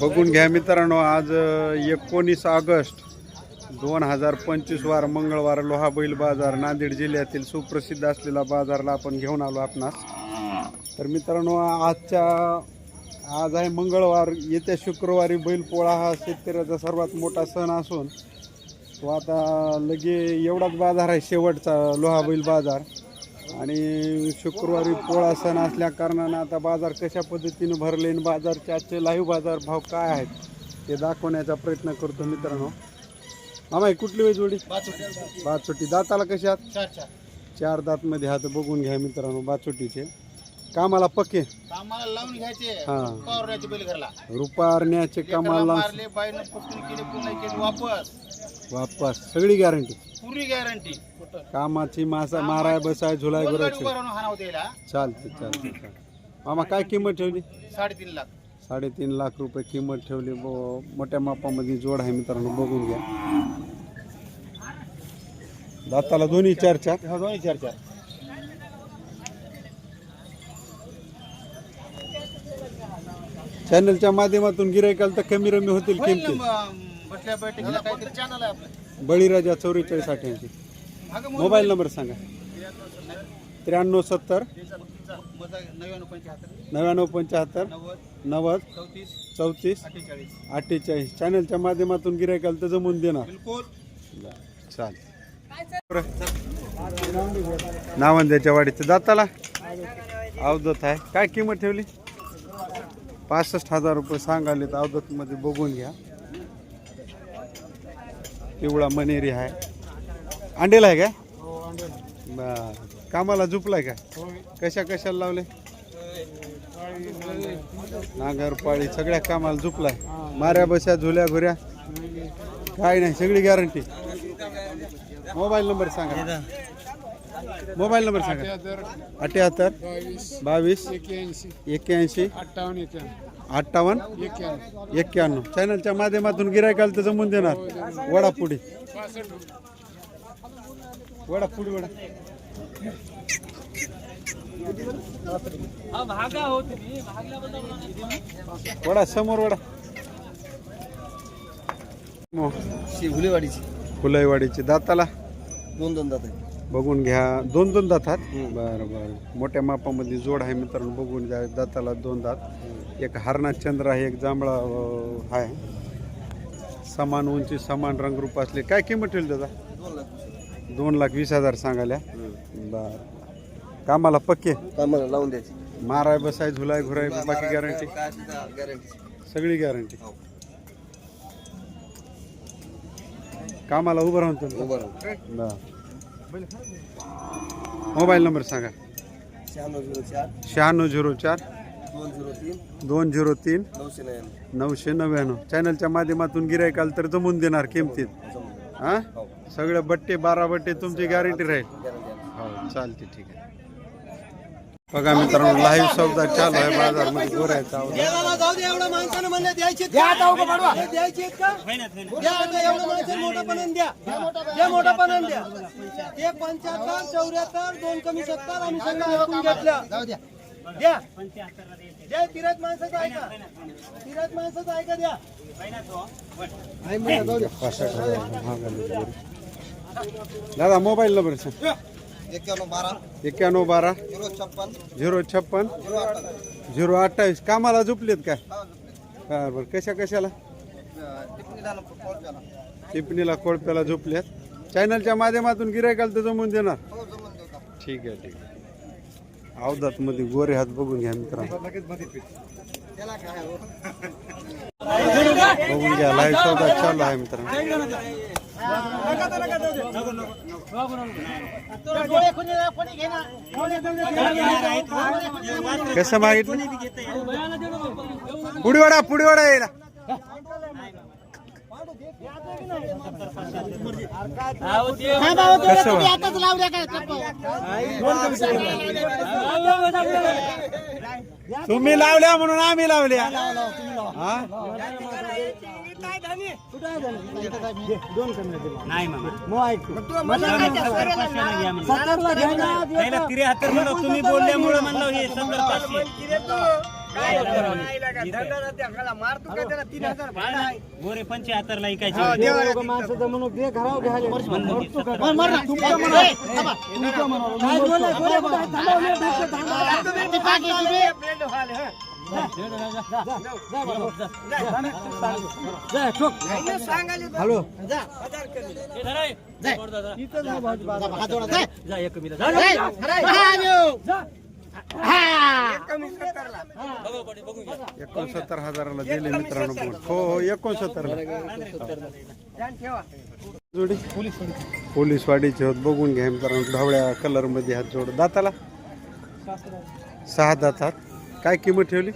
बघून घ्या मित्रांनो आज एकोणीस ऑगस्ट दोन हजार पंचवीस वार मंगळवार लोहा बैल बाजार नांदेड जिल्ह्यातील सुप्रसिद्ध असलेला बाजारला आपण घेऊन आलो आपणास. तर मित्रांनो आजच्या आज आहे मंगळवार येत्या शुक्रवारी बैलपोळा हा शेतकऱ्याचा सर्वात मोठा सण असून तो आता लगे एवढाच बाजार आहे शेवटचा लोहा बैल बाजार. आणि शुक्रवारी पोळा सण असल्या कारणानं आता बाजार कशा पद्धतीने भरले आणि बाजारचे आजचे लाईव्ह बाजार भाव काय आहेत ते दाखवण्याचा प्रयत्न करतो मित्रांनो. मामा ही कुठली वेळ जोडी? बाचोटी. दाताला कशी आहात? चार दातमध्ये हात बघून घ्या मित्रांनो बाचोटीचे. कामाला पक्के? कामाला लावून घ्यायचे. हा. रुपारण्याचे कामाला वापस. सगळी गॅरंटी पुरी गॅरंटी कामाची मासा माराय बसाय झुलाय द्यायला चालते चालते चालते मामा काय किंमत ठेवली? साडेतीन लाख. साडेतीन लाख रुपये किंमत ठेवली. ब- मोठ्या मापामध्ये जोड आहे मित्रांनो बघून घ्या. दाताला दोन्ही चार चार. हा, दोन्ही चार चार. चॅनलच्या माध्यमातून गिरायकाल तर कमी रमी होतील होईल किमती ना, म, बसल्या बैठकीला काहीतरी चॅनल आहे आपलं. बळीराजा चौवेचाळीस अठ्ठ्याऐंशी मोबाईल नंबर सांगा. त्र्याण्णव सत्तर. नव्याण्णव पंच्याहत्तर. नव्वद. चौतीस. अठ्ठेचाळीस. चॅनलच्या माध्यमातून गिरायकाल तर जमून देणार. चाल नावंद्याच्या वाडीच्या दाताला. अवधत आहे. काय किंमत ठेवली? पासष्ट हजार रुपये सांगाले तर अवदतमध्ये बघून घ्या. पिवळा मनेरी आहे. अंडेला आहे काय बर. कामाला झुपलाय का? कशा कशाला लावले? नागर पाळी सगळ्या कामाला झुपलाय. माऱ्या बशा झुल्या घुऱ्या. काय नाही सगळी गॅरंटी मोबाईल नंबर सांगा. मोबाईल नंबर सांगा. अठ्याहत्तर. बावीस. एक्क्याऐंशी. अठ्ठावन्न एक्क्याण्णव. चॅनलच्या माध्यमातून गिरायकाल तर जमून देणार. वडापुडी वडापुडी वडा. वडा समोर वडा. मो. शिवलेवाडीची फुलईवाडीची दाताला? दोन दोन जात बघून घ्या. दोन दोन दात आहेत बरं बरं. मोठ्या मापामध्ये जोड आहे मित्रांनो बघून घ्या. दाताला दोन दात. एक हरणात चंद्र आहे एक जांभळा अं, आहे. समान उंची समान रंगरूप असले. काय किंमत ठेवली दादा? दोन लाख वीस हजार सांगाल्या बर. कामाला पक्के? कामाला लावून द्यायची. माराय बसाय झुलाय घुराय बाकी गॅरंटी सगळी गॅरंटी कामाला उभं राहून तुम्ही. उभं राहून. बर. मोबाईल नंबर सांगा. शहाण्णव झिरो चार. शहाण्णव झिरो चार. दोन झिरो तीन. दोन झिरो तीन. नऊशे नव्याण्णव. नऊशे नव्याण्णव. चॅनलच्या माध्यमातून गिरायकाल तर जमून देणार किमतीत. हा? हो. सगळे बट्टे बारा बट्टे तुमची गॅरंटी राहील. हो चालते ठीक आहे. बघा मित्रांनो लाईव्ह सौदा चालू आहे बाजारमध्ये गोऱ्याचा आवाज. जाऊ दे एवढं माणसानं म्हणलं द्यायचे द्या द्यायचे का? द्या आता एवढं माणसानं मोठा पणन द्या. द्या मोठा पणन द्या. ते पंच्याहत्तर चौऱ्याहत्तर दोन कमी सत्तर आम्ही सगळं ऐकून घेतलं. द्या. द्या. तिरत माणसाचं ऐका तिरत माणसाचं ऐका द्या. दादा मोबाईल नंबर एक्क्याण्णव बारा. एक्क्याण्णव बारा. झिरो छप्पन. झिरो छप्पन. झिरो अठ्ठावीस. झिरो अठ्ठावीस. कामाला झुपलेत काय? बरं बरं. कशा कशाला? टिप्पणीला कॉल केला टिपणीला कोळप्याला झोपल्यात चॅनलच्या माध्यमातून गिरायकाल तर जमून देणार? हो जमून देऊ का? ठीक आहे ठीक आहे. अवधात मध्ये गोरे हात बघून घ्या मित्रांनो. त्याला काय हो? बघून घ्या लाईव्ह सौदा चालू आहे मित्रांनो. कसं मागितलं? पुढीवाडा पुढीवाडा यायला. कसं वा? तुम्ही लावल्या म्हणून आम्ही लावल्या. पहिला त्र्याहत्तर म्हणलं तुम्ही बोलल्यामुळे म्हणलं हे सत्तर पाचशे. गोरे पंच्याहत्तर ला ऐकायचे. माणसाचं म्हणून दे घरावर घ्यायला. तुमचं. हॅलो. जा. एक एकोणसत्तर हजाराला दिले मित्रांनो बोट. हो हो एकोणसत्तरला. जोडी? पोलीस वाडीचे होत. बघून घ्या मित्रांनो ढवळ्या कलरमध्ये हात जोड. दाताला? सहा दातात काय किंमत ठेवली?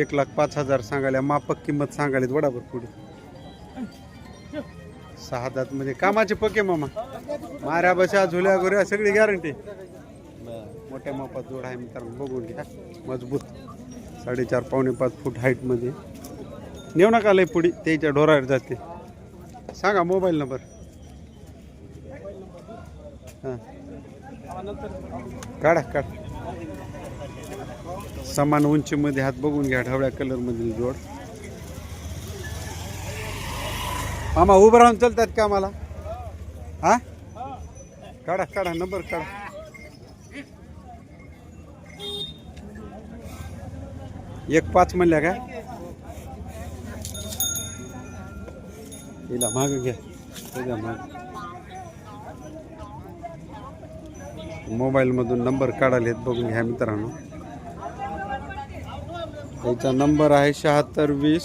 एक लाख पाच हजार सांगायला मापक किंमत सांगायला वडाभर पुढे. सहा दात म्हणजे कामाचे पके मामा. माऱ्या बशा झुल्या गोऱ्या सगळी गॅरंटी मोठ्या मापात जोड आहे मित्रांनो बघून घ्या. मजबूत. साडेचार पावणे पाच फूट हाईटमध्ये नेऊ नका लय पुढी त्याच्या ढोरावर जाते. सांगा मोबाईल नंबर. हां. काढा काढा. समान उंचीमध्ये हात बघून घ्या ढवळ्या कलरमधील जोड. मामा उभं राहून चलतात का मला हा? काढा काढा नंबर काढा. एक पाच म्हणल्या का? तिला माग घ्या त्याच्या माग. मोबाईलमधून नंबर काढायला बघून घ्या मित्रांनो. त्याचा नंबर आहे शहात्तर वीस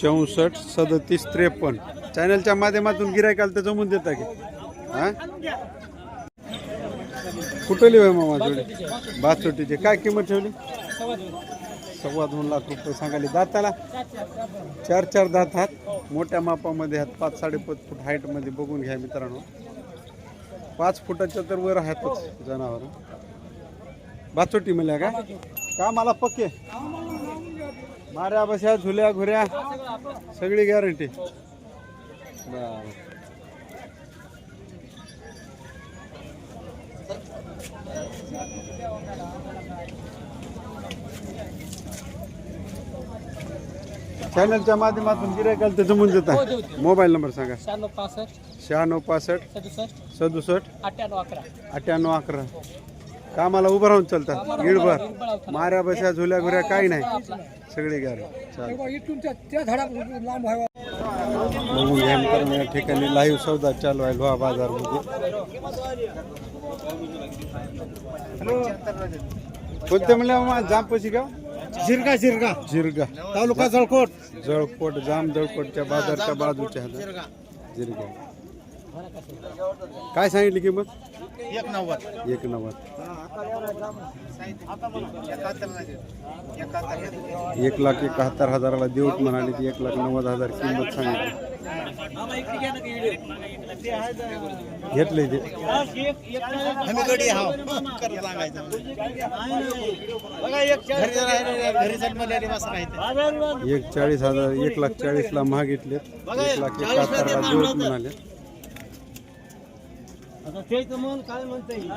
चौसष्ट सदतीस त्रेपन्न. चॅनलच्या माध्यमातून गिरायकाला तर जमून देता की. हा? कुठं लिहू मामा जोडी? बासोटीचे काय किंमत ठेवली? सव्वा दोन लाख रुपये सांगायले दाताला. चार चार दात हात. मोठ्या मापामध्ये आहेत पाच साडेपाच फूट हाईटमध्ये बघून घ्या मित्रांनो. पाच फुटाच्या तर वर आहेतच जनावर. बाचोटी म्हणल्या का? का मला पक्के. माऱ्या बशा झुल्या घुऱ्या. सगळी गॅरंटी बरं. चॅनलच्या माध्यमातून गिरायकाला तर जमून आहे मोबाईल नंबर सांगा. शहाण्णव पासष्ट. शहाण्णव पासष्ट. सदुसष्ट. सदुसष्ट. अठ्ठ्याण्णव अकरा. अठ्ठ्याण्णव अकरा. कामाला उभं राहून चालतात. गिळभर. माऱ्या बशा झुल्या घुऱ्या काही नाही. सगळी घ्या या ठिकाणी लाईव्ह सौदा चालू आहे लोहा बाजारमध्ये. कोणते म्हणले जामपशी गाव? शिरगा शिरगा जिरगा. तालुका जळकोट. जळकोट जाम जळकोटच्या बाजारच्या बाजूच्या जिरगा. काय सांगितली किंमत? एक नव्वद एक नव्वद एक लाख एकाहत्तर हजाराला देऊत म्हणाले की एक लाख नव्वद हजार किंमत सांगितली. घेतले ते. एक आहेत. एक चाळीस हजार एक लाख चाळीसला मागितले एक लाख एकाहत्तरला देऊत म्हणाले. आता त्याचं मन काय म्हणता? येईल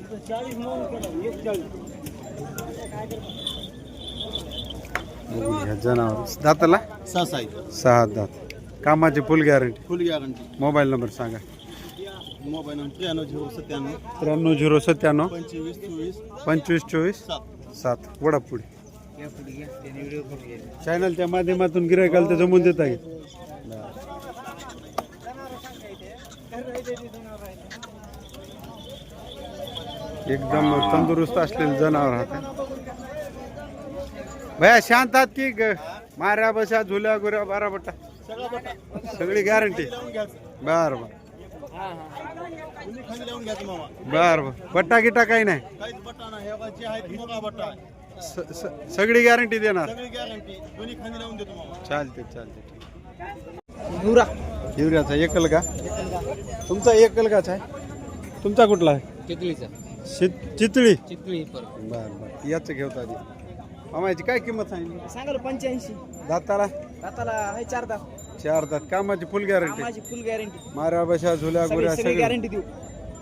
इथं चाळीस मन केलं एक चाळीस. जनावर. दाताला? सहा आहे सहा दात. कामाची full guarantee full guarantee mobile number सांगा. मोबाईल नंबर त्र्याण्णव झिरो सत्त्याण्णव. त्र्याण्णव झिरो सत्त्याण्णव. पंचवीस चोवीस. पंचवीस चोवीस. सात. वडापुढे. चॅनलच्या माध्यमातून गिरायकाला तर जमून देता येईल. एकदम तंदुरुस्त असलेले जनावर राहते भया शांत आहात की माऱ्या बशा झुल्या गुऱ्या बारा बट्टा सगळी गॅरंटी बर बर. बर बर. बट्टा गिट्टा काही नाही? हे सगळी गॅरंटी देणार? चालते चालते युरियाचा एकल का तुमचा एकल काच आहे? तुमचा कुठला आहे. चित- चितळी. चिखली परत. बर बर. याच घेऊत आधी मामाची काय किंमत सांगितली? सांगाल पंच्याऐंशी. दाताला? दाताला आहे चार दात. चार दात. कामाची फुल गॅरंटी माझी फुल गॅरंटी माऱ्या बशा झुल्या गुऱ्या सगळी सगळी. गॅरंटी देऊ.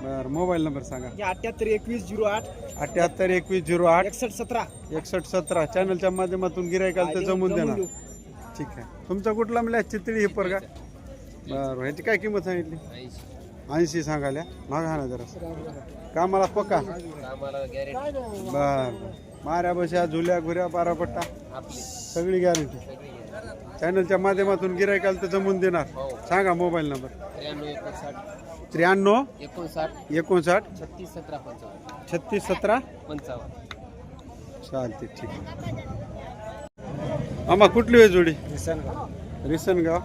बरं मोबाईल नंबर सांगा. अठ्याहत्तर एकवीस झिरो आठ. अठ्याहत्तर एकवीस झिरो आठ. एकसष्ट सतरा. एकसष्ट सतरा. चॅनलच्या माध्यमातून गिरायकाला तर जमून देणार. ठीक आहे. तुमचा कुठला म्हणल्या चितळी हे पोरगा? बरं ह्याची काय किंमत सांगितली? ऐंशी सांगाल्या मागा ना जरा. कामाला पक्का? बर माऱ्या बशा झुल्या घुऱ्या बारा पट्टा सगळी गॅरंटी चॅनलच्या माध्यमातून गिरायकाला तर जमून देणार. सांगा मोबाईल नंबर. त्र्याण्णव एकोणसाठ. एकोणसाठ. छत्तीस सतरा पंचावन्न. छत्तीस सतरा. पंचावन्न. चालते ठीक आम्हा कुठली वेळ जोडी? रिसनगाव.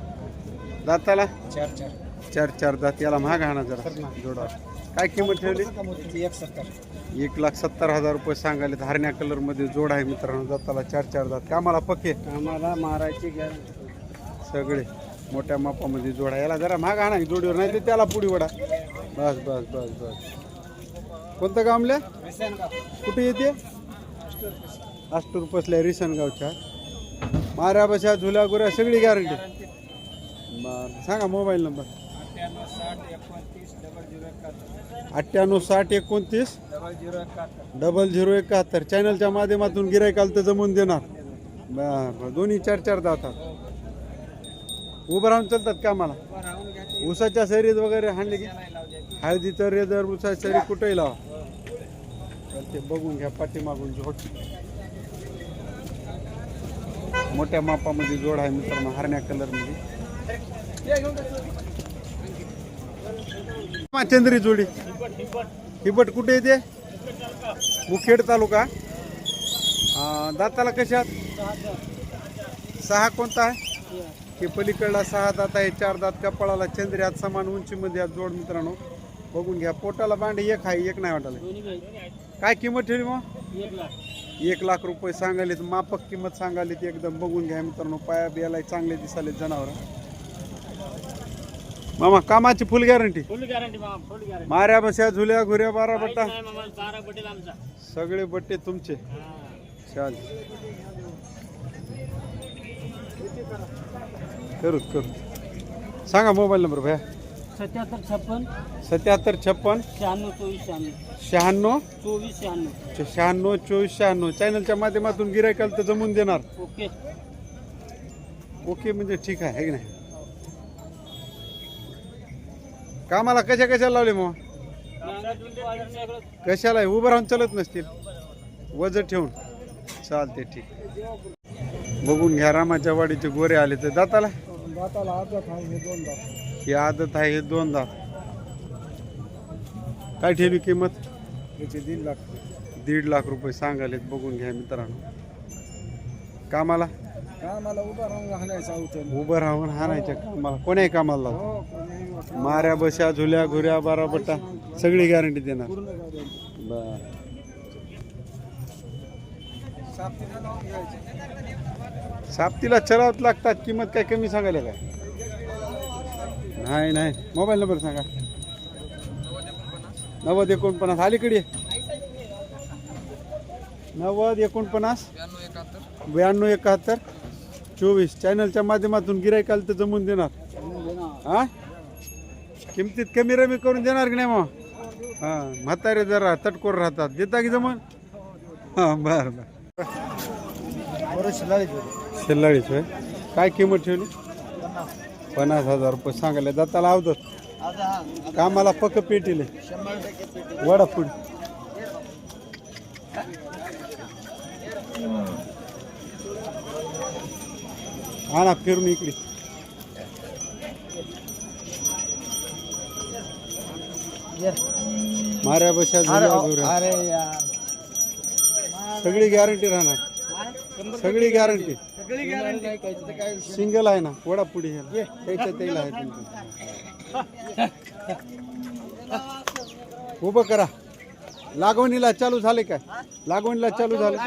दाताला? चार चार. चार चार दात याला महाग आणा जरा. जोडा. काय किंमत ठेवली? एक सत्तर एक लाख सत्तर हजार रुपये सांगायले धारण्या कलरमध्ये जोड आहे मित्रांनो. दाताला चार चार दात कामाला पक्के? आम्हाला मारायची सगळे. मोठ्या मापामध्ये जोड आहे. याला जरा महाग आणा. जोडीवर नाही तर त्याला पुढी वडा. बस बस बस बस. कोणतं गावल्या कुठे येते? आष्टूर पसल्या रिसनगावच्या. माऱ्या बशा झुल्या गुऱ्या सगळी गॅरंटी बरं. सांगा मोबाईल नंबर. अठ्ठ्याण्णव साठ एकोणतीस डबल झिरो एकाहत्तर. चॅनलच्या माध्यमातून गिरायकाल तर जमून देणार. बरं बरं दोन्ही चार चार दातात. उभं राहून चालतात का मला ऊसाच्या सरीत वगैरे हाणले की? हळदीचं रेदर ऊसाच्या सरी कुठेही लावा. ते बघून घ्या पाठीमागून जोड मोठ्या मापामध्ये जोड आहे मित्रांनो हरण्या कलर चंद्री जोडी. हिबट कुठे येते मुखेड तालुका. दाताला कशात सहा कोणता आहे? हे पलीकडला सहा दात आहे चार दात कपाळाला चंद्री हात समान उंचीमध्ये आज जोड मित्रांनो. बघून घ्या पोटाला भांडे एक आहे एक नाही वाटायला. काय किंमत ठेवली मग? एक लाख रुपये सांगायलेत मापक किंमत सांगाली एकदम बघून घ्या मित्रांनो. पाया बियाला चांगले दिसाले जनावर. मामा कामाची फुल गॅरंटी फुल गॅरंटी मामा फुल गॅरंटी माऱ्या बस्या झुल्या घुऱ्या बारा बट्टा नाही मामा चारा पटेल आमचा सगळे बट्टे तुमचे. चाल. करू करू. सांगा मोबाईल नंबर भैया. सत्याहत्तर छप्पन सत्याहत्तर छप्पन शहाण्णव चोवीस शहाण्णव. शहाण्णव चोवीस शहाण्णव. शहाण्णव चोवीस शहाण्णव. चॅनलच्या माध्यमातून गिरायकाल तर जमून देणार. ओके. ओके म्हणजे ठीक आहे है की नाही? कामाला कशा कशाला लावले मग? कशाला? उभं राहून चालत नसतील. वजन ठेवून. चालते ठीक. बघून घ्या रामाच्या वाडीचे गोरे आले तर दाताला. दाताला आदत आहे हे दोन ही आदत आहे हे दोन दात काय ठेवली किंमत? दीड लाख दीड लाख रुपये सांगालेत बघून घ्या मित्रांनो. कामाला? उभा राहून राहण्याचं होतं. उभं राहून हाणायच्या कामाला. कोण्याही कामाला? लावतो हो कोणी माऱ्या बशा झुल्या घुऱ्या बारा बट्टा सगळी गॅरंटी देणार. पूर्ण गॅरंटी बर. सापटीला लावून घ्यायचे. सापतीला चरावत लागतात. किंमत काय कमी सांगायला काय? नाही नाही. मोबाईल नंबर सांगा. नव्वद एकोणपन्नास. अलीकडे. नव्वद एकोणपन्नास. ब्याण्णव एकाहत्तर. चोवीस चॅनलच्या माध्यमातून गिरायकाल तर जमून देणार. हा? किमतीत कमी रमी करून देणार की नाही मग? हा म्हातारे जरा तटकोर राहतात. देता की जमून? हां बरं बरं. शेल्लाळीच होय? काय किंमत ठेवली? पन्नास हजार रुपये सांगायला दाताला अवदत कामाला पक्क पेटीले. वडा पुढे आणा फिरून इकडे माऱ्या बशा. अरे सगळी गॅरंटी राहणार. सगळी गॅरंटी सिंगल आहे ना वडा पुढे तेल आहे तुमचं उभं करा. लागवणीला चालू झाले काय? लागवणीला चालू झालं?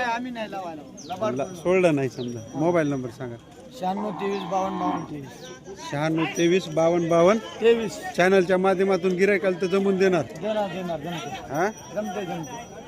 सोडलं नाही समजा. मोबाईल नंबर सांगा. शहाण्णव तेवीस बावन्न बावन्न तेवीस. शहाण्णव तेवीस बावन्न बावन्न. तेवीस. चॅनलच्या माध्यमातून गिरायकाल तर जमून देणार. देणार देणार जमते हा? जमते जमते